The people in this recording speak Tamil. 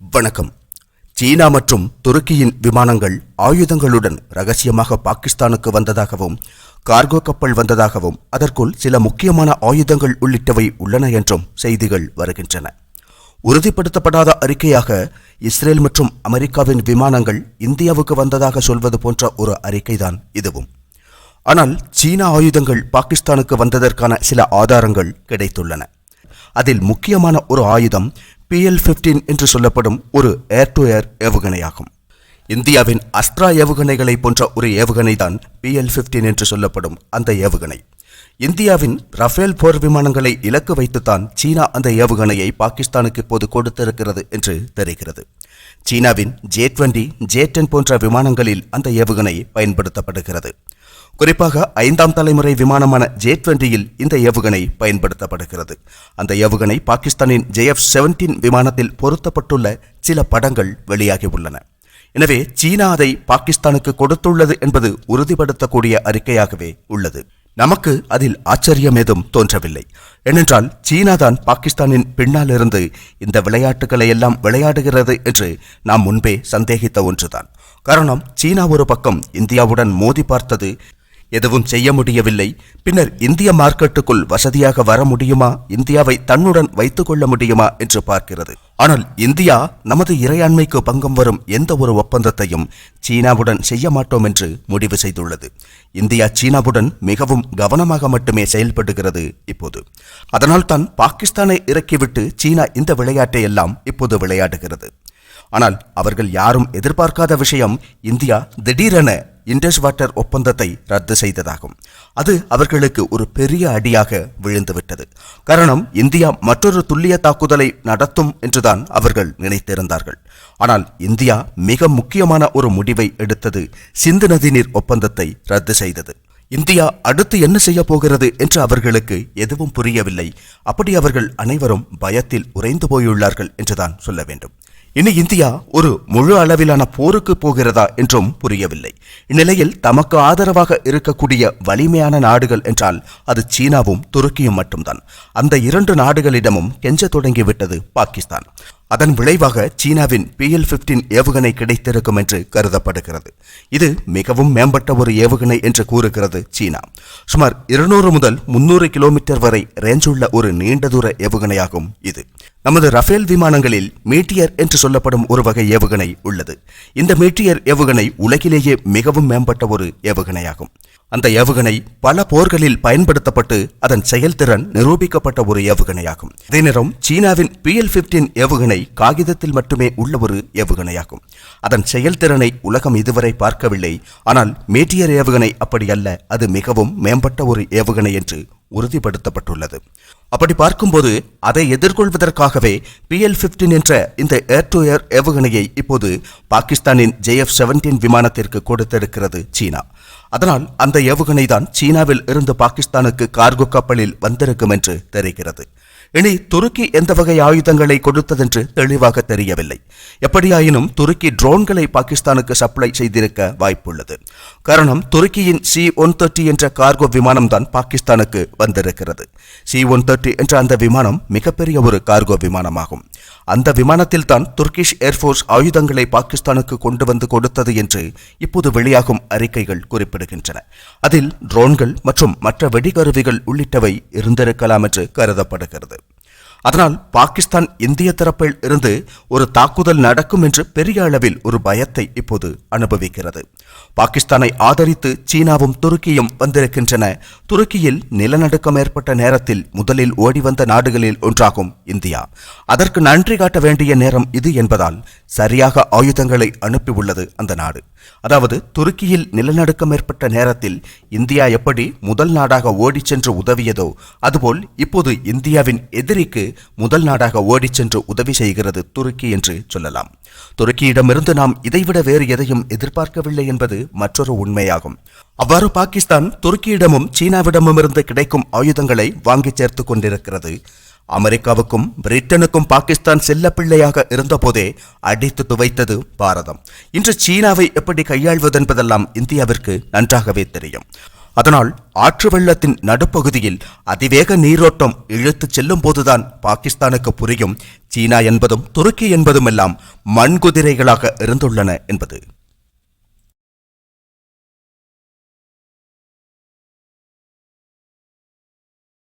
வணக்கம். சீனா மற்றும் துருக்கியின் விமானங்கள் ஆயுதங்களுடன் ரகசியமாக பாகிஸ்தானுக்கு வந்ததாகவும் கார்கோ கப்பல் வந்ததாகவும் அதற்குள் சில முக்கியமான ஆயுதங்கள் உள்ளிட்டவை உள்ளன என்றும் செய்திகள் வருகின்றன. உறுதிப்படுத்தப்படாத அறிக்கையாக இஸ்ரேல் மற்றும் அமெரிக்காவின் விமானங்கள் இந்தியாவுக்கு வந்ததாக சொல்வது போன்ற ஒரு அறிக்கைதான் இதுவும். ஆனால் சீனா ஆயுதங்கள் பாகிஸ்தானுக்கு வந்ததற்கான சில ஆதாரங்கள் கிடைத்துள்ளன. அதில் முக்கியமான ஒரு ஆயுதம் பிஎல் பிப்டீன் என்று சொல்லப்படும் ஒரு ஏர் டு ஏர் ஏவுகணையாகும். இந்தியாவின் அஸ்த்ரா ஏவுகணைகளை போன்ற ஒரு ஏவுகணை தான் பிஎல் பிப்டீன் என்று சொல்லப்படும் அந்த ஏவுகணை. இந்தியாவின் ரஃபேல் போர் விமானங்களை இலக்கு வைத்துத்தான் சீனா அந்த ஏவுகணையை பாகிஸ்தானுக்கு இப்போது கொடுத்திருக்கிறது என்று தெரிகிறது. சீனாவின் ஜே டுவெண்டி ஜே டென் போன்ற விமானங்களில் அந்த ஏவுகணை பயன்படுத்தப்படுகிறது. குறிப்பாக ஐந்தாம் தலைமுறை விமானமான ஜே டுவெண்டியில் இந்த ஏவுகணை பயன்படுத்தப்படுகிறது. அந்த ஏவுகணை பாகிஸ்தானின் ஜேஎஃப் செவன்டீன் விமானத்தில் பொருத்தப்பட்டுள்ள சில படங்கள் வெளியாகியுள்ளன எனவே சீனா அதை பாகிஸ்தானுக்கு கொடுத்துள்ளது என்பது உறுதிப்படுத்தக்கூடிய அறிக்கையாகவே உள்ளது. நமக்கு அதில் ஆச்சரியம் ஏதும் தோன்றவில்லை. ஏனென்றால் சீனா தான் பாகிஸ்தானின் பின்னால் இருந்து இந்த விளையாட்டுகளை எல்லாம் விளையாடுகிறது என்று நாம் முன்பே சந்தேகித்த ஒன்றுதான். காரணம் சீனா ஒரு பக்கம் இந்தியாவுடன் மோதி பார்த்தது எதுவும் செய்ய முடியவில்லை. பின்னர் இந்திய மார்க்கெட்டுக்குள் வசதியாக வர முடியுமா? இந்தியாவை தன்னுடன் வைத்துக் கொள்ள முடியுமா? என்று பார்க்கிறது. ஆனால் இந்தியா நமது இறையாண்மைக்கு பங்கம் வரும் எந்த ஒரு ஒப்பந்தத்தையும் சீனாவுடன் செய்ய மாட்டோம் என்று முடிவு செய்துள்ளது. இந்தியா சீனாவுடன் மிகவும் கவனமாக மட்டுமே செயல்படுகிறது இப்போது. அதனால் தான் பாகிஸ்தானை இறக்கிவிட்டு சீனா இந்த விளையாட்டை எல்லாம் இப்போது விளையாடுகிறது. ஆனால் அவர்கள் யாரும் எதிர்பார்க்காத விஷயம் இந்தியா திடீரென இண்டஸ் வாட்டர் ஒப்பந்தத்தை ரத்து செய்ததாகும். அது அவர்களுக்கு ஒரு பெரிய அடியாக விழுந்துவிட்டது. காரணம் இந்தியா மற்றொரு துல்லிய தாக்குதலை நடத்தும் என்றுதான் அவர்கள் நினைத்திருந்தார்கள். ஆனால் இந்தியா மிக முக்கியமான ஒரு முடிவை எடுத்தது சிந்து நதிநீர் ஒப்பந்தத்தை ரத்து செய்தது. இந்தியா அடுத்து என்ன செய்ய போகிறது என்று அவர்களுக்கு எதுவும் புரியவில்லை. அப்படி அவர்கள் அனைவரும் பயத்தில் உறைந்து போயுள்ளார்கள் என்றுதான் சொல்ல வேண்டும். இனி இந்தியா ஒரு முழு அளவிலான போருக்கு போகிறதா என்றும் புரியவில்லை. இந்நிலையில் தமக்கு ஆதரவாக இருக்கக்கூடிய வலிமையான நாடுகள் என்றால் அது சீனாவும் துருக்கியும் மட்டும்தான். அந்த இரண்டு நாடுகளிடமும் கெஞ்ச தொடங்கிவிட்டது பாகிஸ்தான். அதன் விளைவாக சீனாவின் பிஎல் பிப்டீன் ஏவுகணை கிடைத்திருக்கும் என்று கருதப்படுகிறது. இது மிகவும் மேம்பட்ட ஒரு ஏவுகணை என்று கூறுகிறது சீனா. சுமார் இருநூறு முதல் முன்னூறு கிலோமீட்டர் வரை ரேஞ்ச் உள்ள ஒரு நீண்ட தூர ஏவுகணையாகும் இது. நமது ரஃபேல் விமானங்களில் மீட்டியர் என்று சொல்லப்படும் ஒரு வகை ஏவுகணை உள்ளது. இந்த மீட்டியர் ஏவுகணை உலகிலேயே மிகவும் மேம்பட்ட ஒரு ஏவுகணையாகும். அந்த ஏவுகணை பல போர்களில் பயன்படுத்தப்பட்டு அதன் செயல்திறன் நிரூபிக்கப்பட்ட ஒரு ஏவுகணையாகும். அதே நேரம் சீனாவின் பிஎல் பிப்டீன் ஏவுகணை காகிதத்தில் மட்டுமே உள்ள ஒரு ஏவுகணையாகும். அதன் செயல்திறனை உலகம் இதுவரை பார்க்கவில்லை. ஆனால் மேட்டியர் ஏவுகணை அப்படி அல்ல. அது மிகவும் மேம்பட்ட ஒரு ஏவுகணை என்று உறுதிப்படுத்தப்பட்டுள்ளது. அப்படி பார்க்கும்போது அதை எதிர்கொள்வதற்காகவே பிஎல் பிப்டீன் என்ற இந்த ஏர் டு ஏர் ஏவுகணையை இப்போது பாகிஸ்தானின் ஜேஎஃப் செவன்டீன் விமானத்திற்கு கொடுத்திருக்கிறது சீனா. அதனால் அந்த ஏவுகணை தான் சீனாவில் இருந்து பாகிஸ்தானுக்கு கார்கோ கப்பலில் வந்திருக்கும் என்று தெரிகிறது. இனி துருக்கி எந்த வகை ஆயுதங்களை கொடுத்ததென்று தெளிவாக தெரியவில்லை. எப்படியாயினும் துருக்கி ட்ரோன்களை பாகிஸ்தானுக்கு சப்ளை செய்திருக்க வாய்ப்புள்ளது. காரணம் துருக்கியின் சி ஒன் தேர்ட்டி என்ற கார்கோ விமானம் தான் பாகிஸ்தானுக்கு வந்திருக்கிறது. சி ஒன் தேர்ட்டி என்ற அந்த விமானம் மிகப்பெரிய ஒரு கார்கோ விமானமாகும். அந்த விமானத்தில் தான் துர்கிஷ் ஏர்ஃபோர்ஸ் ஆயுதங்களை பாகிஸ்தானுக்கு கொண்டு வந்து கொடுத்தது என்று இப்போது வெளியாகும் அறிக்கைகள் குறிப்பிடுகின்றன. அதில் ட்ரோன்கள் மற்றும் மற்ற வெடிகருவிகள் உள்ளிட்டவை இருந்திருக்கலாம் என்று கருதப்படுகிறது. அதனால் பாகிஸ்தான் இந்திய தரப்பில் இருந்து ஒரு தாக்குதல் நடக்கும் என்று பெரிய அளவில் ஒரு பயத்தை இப்போது அனுபவிக்கிறது. பாகிஸ்தானை ஆதரித்து சீனாவும் துருக்கியும் வந்திருக்கின்றன. துருக்கியில் நிலநடுக்கம் ஏற்பட்ட நேரத்தில் முதலில் ஓடி வந்த நாடுகளில் ஒன்றாகும் இந்தியா. அதற்கு நன்றி காட்ட வேண்டிய நேரம் இது என்பதால் சரியாக ஆயுதங்களை அனுப்பியுள்ளது அந்த நாடு. அதாவது துருக்கியில் நிலநடுக்கம் ஏற்பட்ட நேரத்தில் இந்தியா எப்படி முதல் நாடாக ஓடிச் சென்று உதவியதோ அதுபோல் இப்போது இந்தியாவின் எதிரிக்கு முதல் நாடாக ஓடிச் சென்று உதவி செய்கிறது துருக்கி என்று சொல்லலாம். துருக்கியிடமிருந்து நாம் இதைவிட வேறு எதையும் எதிர்பார்க்கவில்லை என்பது மற்றொரு உண்மையாகும். அவ்வாறு பாகிஸ்தான் துருக்கியிடமும் சீனாவிடமிருந்து கிடைக்கும் ஆயுதங்களை வாங்கி சேர்த்து கொண்டிருக்கிறது. அமெரிக்காவுக்கும் பிரிட்டனுக்கும் பாகிஸ்தான் செல்லப்பிள்ளையாக இருந்தபோதே அடித்து துவைத்தது பாரதம். இன்று சீனாவை எப்படி கையாள்வது என்பதெல்லாம் இந்தியாவிற்கு நன்றாகவே தெரியும். அதனால் ஆற்று வெள்ளத்தின் நடுப்பகுதியில் அதிவேக நீரோட்டம் இழுத்துச் செல்லும் போதுதான் பாகிஸ்தானுக்கு புரியும் சீனா என்பதும் துருக்கி என்பதும் எல்லாம் மண்குதிரைகளாக இருந்துள்ளன என்பது.